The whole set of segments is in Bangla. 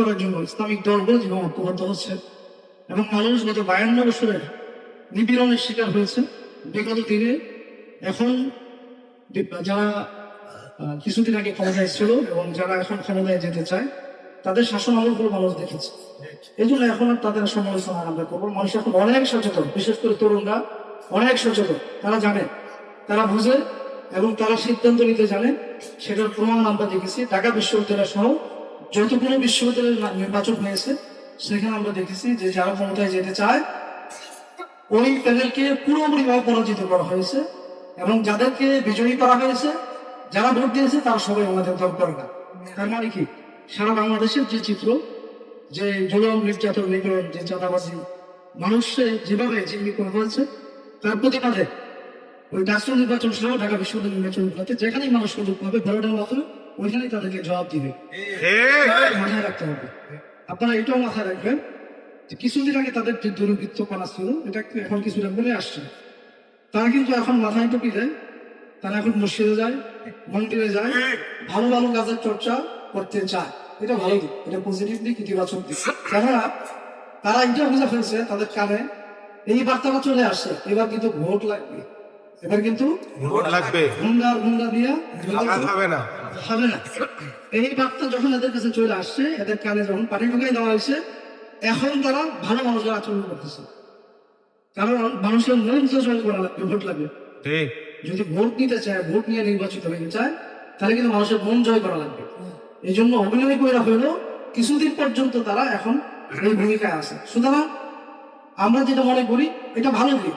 করার জন্য ইসলামিক দলগুলো যেভাবে ঐক্যবদ্ধ হচ্ছে। এবং মানুষ গত বায়ান্ন বছরের নিপীড়নের শিকার হয়েছে। বিগত দিনে এখন যারা কিছুদিন আগে ক্ষমতায় ছিল এবং যারা এখন ক্ষমতায় যেতে চায়, তাদের শাসন আমলগুলো মানুষ দেখেছে। এই জন্য এখন আর তাদের সমালোচনা আমরা করব মানুষ এখন অনেক সচেতন, বিশেষ করে তরুণরা অনেক সচেতন। তারা জানে, তারা বুঝে এবং তারা সিদ্ধান্ত নিতে জানে। সেটার প্রমাণ আমরা দেখেছি। ঢাকা বিশ্ববিদ্যালয় সহ যতগুলো বিশ্ববিদ্যালয়ের নির্বাচন হয়েছে, সেখানে আমরা দেখেছি যে যারা ক্ষমতায় যেতে চায়, ওই প্যানেলকে পুরোপুরিভাবে পরাজিত করা হয়েছে এবং যাদেরকে বিজয়ী করা হয়েছে, যারা ভোট দিয়েছে, তারা সবাই আমাদের দল করে না। তার মানে কি? সারা বাংলাদেশের যে চিত্র, যে জুলম, নির্যাতন, নিপীড়ন, যে চাঁদাবাজি মানুষে যেভাবে জিম্মি করে হয়েছে তার প্রতিবাদে ওই ডাক্তার নির্বাচন সহ ঢাকা বিশ্ববিদ্যালয় নির্বাচনগুলোতে যেখানেই মানুষ সুযোগ পাবে ভোটের মাধ্যমে ওইখানেই তাদেরকে জবাব দিবে। মাথায় রাখতে হবে। আপনারা এটাও মাথায় রাখবেন যে কিছুদিন আগে তাদের যে দুর্বৃত্ত করা ছিল এটা এখন কিছুটা বলে আসছে। তারা কিন্তু এখন মাথায় টুপি দেয় তারা এখন মসজিদে যায় মন্দিরে যায় ভালো ভালো কাজের চর্চা করতে চায়। এটা ভালো দিক এটা পজিটিভ দিক ইতিবাচক দিক। কেননা তারা এটা বুঝে ফেলছে তাদের কানে এই বার্তাটা চলে আসছে এবার কিন্তু ভোট লাগবে। কিন্তু লাগবে। গুন্ডা গুন্ডা দিয়া টাকা না। হবে না। এই বার্তা যখন এদের কাছে চলে আসছে এদের কানে যখন পানি ঢুকাই দেওয়া হয়েছে এখন তারা ভালো মানুষের আচরণ করতেছে। কারণ মানুষের মন করা লাগবে ভোট লাগবে। যদি ভোট নিতে চায় ভোট নিয়ে নির্বাচিত হতে চায় তাহলে কিন্তু মানুষের মন জয় করা লাগবে। এই জন্য অভিনয় করে হইলেও কিছুদিন পর্যন্ত তারা এখন এই ভূমিকায় আছে। সুতরাং আমরা যেটা মনে করি এটা ভালো দিক।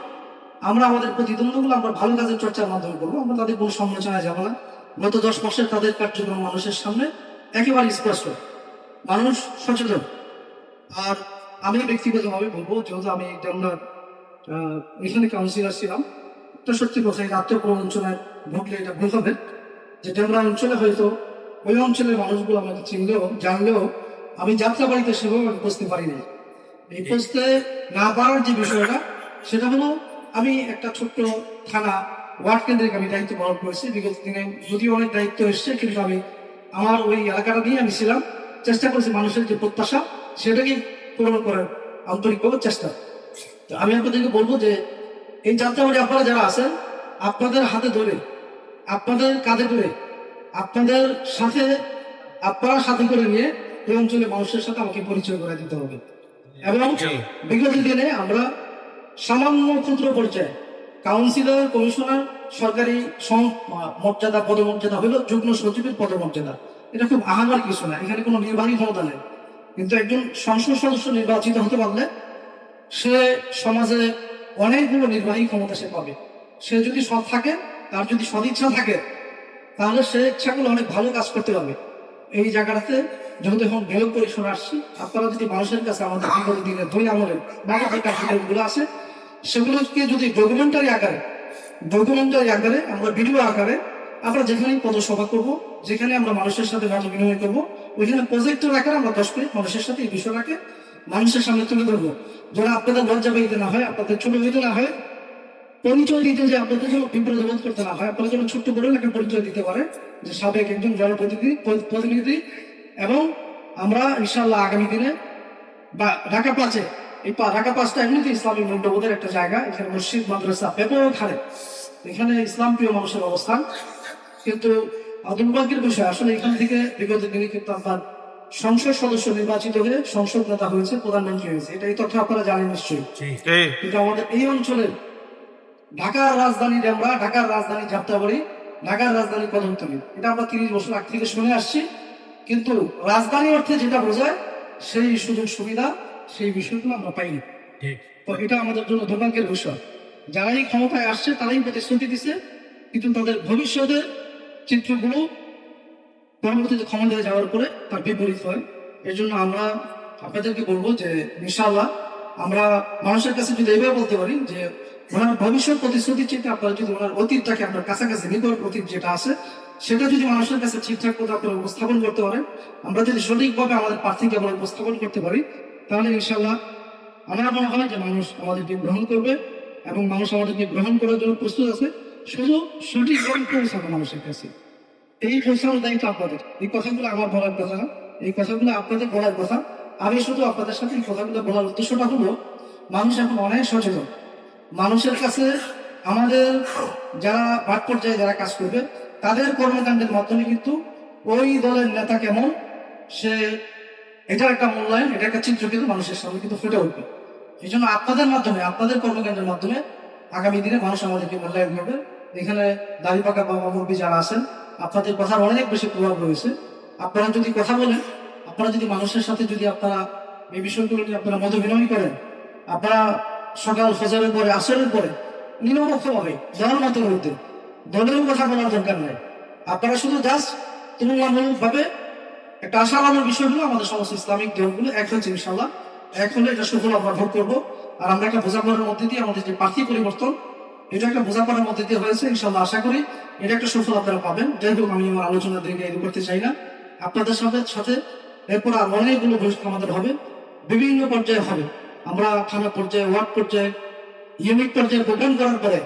আমরা আমাদের প্রতিদ্বন্দ্বগুলো আমরা ভালো কাজের চর্চার মাধ্যমে করব আমরা তাদের কোনো সমালোচনায় যাব না গত দশ বছর তাদের কার্যক্রম মানুষের সামনে একেবারে স্পষ্ট। মানুষ সচেতন। আর আমি ব্যক্তিগতভাবে বলব যেহেতু আমি ডেমরার আহ, এখানে কাউন্সিলর ছিলাম এটা সত্যি কথা এই আত্মপ্রবণ অঞ্চলে ঢুকলে এটা ভুল হবে। যে ডেমরা অঞ্চলে হয়তো ওই অঞ্চলের মানুষগুলো আমাকে চিনলেও জানলেও আমি যাত্রাবাড়িতে সেভাবে আমি বুঝতে পারিনি। এই বুঝতে না পারার যে বিষয়টা সেটা হলো আমি একটা ছোট্ট থানা ওয়ার্ড কেন্দ্রিক আমি দায়িত্ব পালন করেছি বিগত দিনে যদিও অনেক দায়িত্ব এসছে কিন্তু আমি আমার ওই এলাকাটা নিয়ে আমি ছিলাম। চেষ্টা করেছি মানুষের যে প্রত্যাশা সেটাকে পূরণ করার আন্তরিকভাবে চেষ্টা। তো আমি আপনাদেরকে বলব যে এই যাত্রাবাড়ি আপনারা যারা আছেন আপনাদের হাতে ধরে আপনাদের কাঁধে ধরে আপনাদের সাথে আপনারা সাথে করে নিয়ে এই অঞ্চলের মানুষের সাথে আমাকে পরিচয় করে দিতে হবে। এবং বিগত দিনে আমরা সামান্য ক্ষুদ্র পর্যায়ে কাউন্সিলর, কমিশনার, সরকারি মর্যাদা, পদমর্যাদা হলো যুগ্ম সচিবের পদমর্যাদা। এটা খুব আহামার কিছু না, এখানে কোনো নির্বাহী ক্ষমতা নেই। কিন্তু একজন সংসদ সদস্য নির্বাচিত হতে পারলে সে সমাজে অনেকগুলো নির্বাহী ক্ষমতা সে পাবে। সে যদি সৎ থাকে, তার যদি সদিচ্ছা থাকে, তাহলে সে ইচ্ছাগুলো অনেক ভালো কাজ করতে পারবে। এই জায়গাটাতে যেহেতু এখন বিয়োগ পরিসর আসছি, আপনারা যদি মানুষের কাছে আমাদের বিগত দিনের দুই আমলের যে কার্যক্রমগুলো আছে সেগুলোকে যদি ডকুমেন্টারি আকারে ডকুমেন্টারি আকারে, আমরা ভিডিও আকারে, আমরা যেখানেই পদসভা করব, যেখানে আমরা মানুষের সাথে ভালো বিনিময় করব, ওইখানে প্রজেক্টের আকারে আমরা দশ মিনিট মানুষের সাথে এই বিষয়টাকে মানুষের সামনে তুলে ধরবো। যেন আপনাদের লজ্জা পেতে না হয়, আপনাদের ছোট পেতে না হয়, পরিচয় দিতে যে আপনাদের যেন বিব্রত বোধ করতে না হয় আপনারা যেন ছোট্ট করে একটা পরিচয় দিতে পারে, যে সাবেক একজন জনপ্রতিনিধি প্রতিনিধি, এবং আমরা ইনশাল্লাহ আগামী দিনে বা ঢাকা পাঁচে এই ঢাকা পাঁচটা এমনিতে ইসলামী মূল্যবোধের একটা জায়গা এখানে মসজিদ মাদ্রাসা ব্যাপক হারে এখানে ইসলাম প্রিয় মানুষের অবস্থান। কিন্তু দুর্ভাগ্যের বিষয় আসলে এখান থেকে বিগত দিনে কিন্তু আপনার সংসদ সদস্য নির্বাচিত হয়ে সংসদ নেতা হয়েছে প্রধানমন্ত্রী হয়েছে। এটা এই তথ্য আপনারা জানেন নিশ্চয়ই। কিন্তু আমাদের এই অঞ্চলের ঢাকার রাজধানী ডেমরা ঢাকার রাজধানী যাত্রাবাড়ি ঢাকার রাজধানী কদমতলী। এটা আমরা তিরিশ বছর আগ থেকে শুনে আসছি। কিন্তু রাজধানী অর্থে যেটা বোঝায় সেই সুযোগ সুবিধা সেই বিষয়গুলো আমরা পাইনি। তো এটা আমাদের জন্য দুর্ভাগ্যের বিষয়। যারাই ক্ষমতায় আসছে তারাই প্রতিশ্রুতি দিচ্ছে কিন্তু তাদের ভবিষ্যতের চিত্রগুলো পরবর্তীতে ক্ষমতায় যাওয়ার পরে তার বিপরীত হয়। এর জন্য আমরা আপনাদেরকে বলব যে ইনশাআল্লাহ আমরা মানুষের কাছে যদি এভাবে বলতে পারি যে ওনার ভবিষ্যৎ প্রতিশ্রুতির চিন্তা আপনারা যদি ওনার অতীতটাকে আপনার কাছাকাছি নিকট অতীত যেটা আছে সেটা যদি মানুষের কাছে ঠিকঠাক মতো আপনারা উপস্থাপন করতে পারেন আমরা যদি সঠিকভাবে আমাদের প্রার্থীকে আমরা উপস্থাপন করতে পারি তাহলে ইনশাআল্লাহ আমার মনে হয় যে মানুষ আমাদেরকে গ্রহণ করবে এবং মানুষ আমাদেরকে গ্রহণ করার জন্য প্রস্তুত আছে। শুধু সঠিক জ্ঞান পৌঁছানো মানুষের কাছে। এই পৌঁছানোর দায়িত্ব আপনাদের। এই কথাগুলো আমার বলার কথা এই কথাগুলো আপনাদের বলার কথা। আমি শুধু আপনাদের সাথে এই কথাগুলো বলার উদ্দেশ্যটা হলো, মানুষ এখন অনেক সচেতন। মানুষের কাছে আমাদের যারা মাঠ পর্যায়ে যারা কাজ করবে, তাদের কর্মকাণ্ডের মাধ্যমে কিন্তু ওই দলের নেতা কেমন, সে এটার একটা মূল্যায়ন, এটা একটা চিত্র কিন্তু মানুষের সামনে কিন্তু ফুটে উঠবে। এই জন্য আপনাদের মাধ্যমে, আপনাদের কর্মকাণ্ডের মাধ্যমে আগামী দিনে মানুষ আমাদেরকে মূল্যায়ন করবে। এখানে দাবি পাকা বাবা মুরব্বী যারা আছেন, আপনাদের কথার অনেক বেশি প্রভাব রয়েছে। আপনারা যদি কথা বলেন, আপনারা যদি মানুষের সাথে যদি আপনারা এই বিষয়গুলো নিয়ে আপনারা মত করেন, আপনারা সকাল ফজরের পরে, আসরের পরে নিরপেক্ষ হবে দলের মতের মধ্যে দলের কথা বলার দরকার নেই। আপনারা শুধু জাস্ট তুলনামূলক ভাবে আশা আশাবাদের বিষয় হলো আমাদের সমস্ত ইসলামিক দলগুলো এক হচ্ছে ইনশাল্লাহ এক হলে এটা সুফল আমরা ভোগ করব। আর আমরা একটা বোঝাপড়ার মধ্যে দিয়ে আমাদের যে প্রার্থী পরিবর্তন, এটা একটা বোঝাপড়ার মধ্যে দিয়ে হয়েছে ইনশাল্লাহ আশা করি এটা একটা সুফল আপনারা পাবেন। যাই হোক, আমি আমার আলোচনা এগিয়ে করতে চাই না। আপনাদের সাথে সাথে এরপর আর অনেকগুলো বৈঠক আমাদের হবে। বিভিন্ন পর্যায়ে হবে। আমরা থানা পর্যায়ে, ওয়ার্ড পর্যায়ে, ইউনিট পর্যায়ে প্রোগ্রাম করার পরে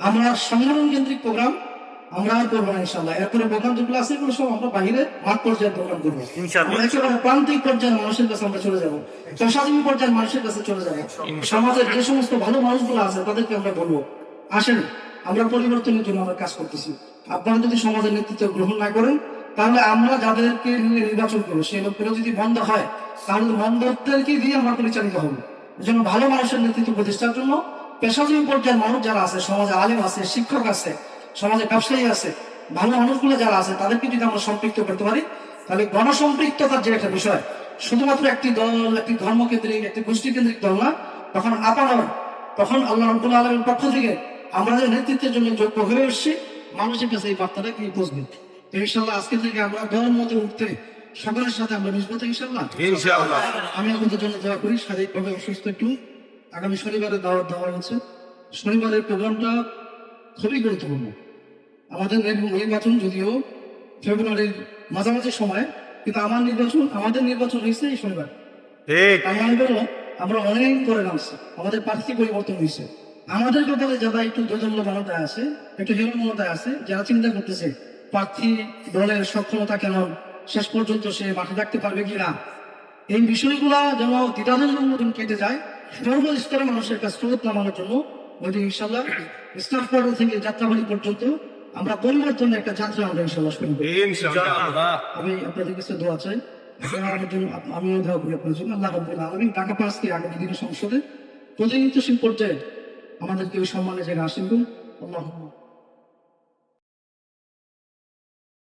আমরা সম্মেলন কেন্দ্রিক প্রোগ্রাম আমরা করব না ইনশাল্লাহ এরপরে যেগুলো আছে এগুলো সব আমরা বাইরে পর্যায়ে প্রোগ্রাম করব। একেবারে প্রান্তিক পর্যায়ের মানুষের কাছে আমরা চলে যাব। পর্যায়ের মানুষের কাছে চলে যাব। সমাজের যে সমস্ত ভালো মানুষগুলো আছে তাদেরকে আমরা বলব আসেন আমরা পরিবর্তনের জন্য আমরা কাজ করতেছি। আপনারা যদি সমাজের নেতৃত্ব গ্রহণ না করেন তাহলে আমরা যাদেরকে নিয়ে নির্বাচন করব সেই লোকগুলো যদি বন্ধ হয় তাহলে বন্ধদেরকে দিয়ে আমরা পরিচালিত হব। এই জন্য ভালো মানুষের নেতৃত্ব প্রতিষ্ঠার জন্য পেশাজীবী পর্যায়ের মানুষ যারা আছে সমাজে আলেম আছে শিক্ষক আছে সমাজে ব্যবসায়ী আছে ভালো মানুষগুলো যারা আছে তাদেরকে যদি আমরা সম্পৃক্ত করতে পারি তাহলে গণসম্পৃক্ততার যে একটা বিষয় শুধুমাত্র একটি দল একটি ধর্মকেন্দ্রিক একটি গোষ্ঠী কেন্দ্রিক দল না তখন আপামর তখন আল্লাহ রব্বুল আলমের পক্ষ থেকে আমরা যে নেতৃত্বের জন্য যোগ্য হয়ে এসেছি মানুষের কাছে এই বার্তাটা কি বুঝবে? ইনশাল্লাহ আজকে থেকে আমরা দল মতে উঠতে সকলের সাথে আমরা মিশবো তো ইনশাল্লাহ আমি আপনাদের জন্য দোয়া করি শারীরিকভাবে অসুস্থ একটু। আগামী শনিবারে দাওয়াত দেওয়া হয়েছে। শনিবারের প্রোগ্রামটা খুবই গুরুত্বপূর্ণ। আমাদের নির- নির্বাচন যদিও ফেব্রুয়ারির মাঝামাঝি সময় কিন্তু আমার নির্বাচন আমাদের নির্বাচন হয়েছে এই শনিবার। আমরা অনেক করে নামছি। আমাদের প্রার্থী পরিবর্তন হয়েছে। আমাদের ব্যাপারে যারা একটু দোদল্যমানতায় আছে একটু হেরমনতায় আছে যারা চিন্তা করতেছে প্রার্থী দলের সক্ষমতা কেন শেষ পর্যন্ত সে মাঠে থাকতে পারবে কিনা। এই বিষয়গুলা যেন মতন কেটে যায়। সর্ব স্তরের মানুষের কাছে স্রোত নামানোর জন্য ওইদিন ইনশাল্লাহ স্টাফ কোয়ার্টার থেকে যাত্রাবাড়ি পর্যন্ত আমরা পরিবর্তনের একটা যাত্রা আমরা ইনশাল্লাহ শুরু আমি আপনাদের কাছে দোয়া চাই। আমিও দোয়া করি আপনার জন্য। আল্লাহ রব্বুল আলমী টাকা পাস থেকে আগামী দিনের সংসদে প্রতিনিধিত্বশীল পর্যায়ে আমাদেরকে ওই সম্মানে জায়গা আসেন আল্লাহ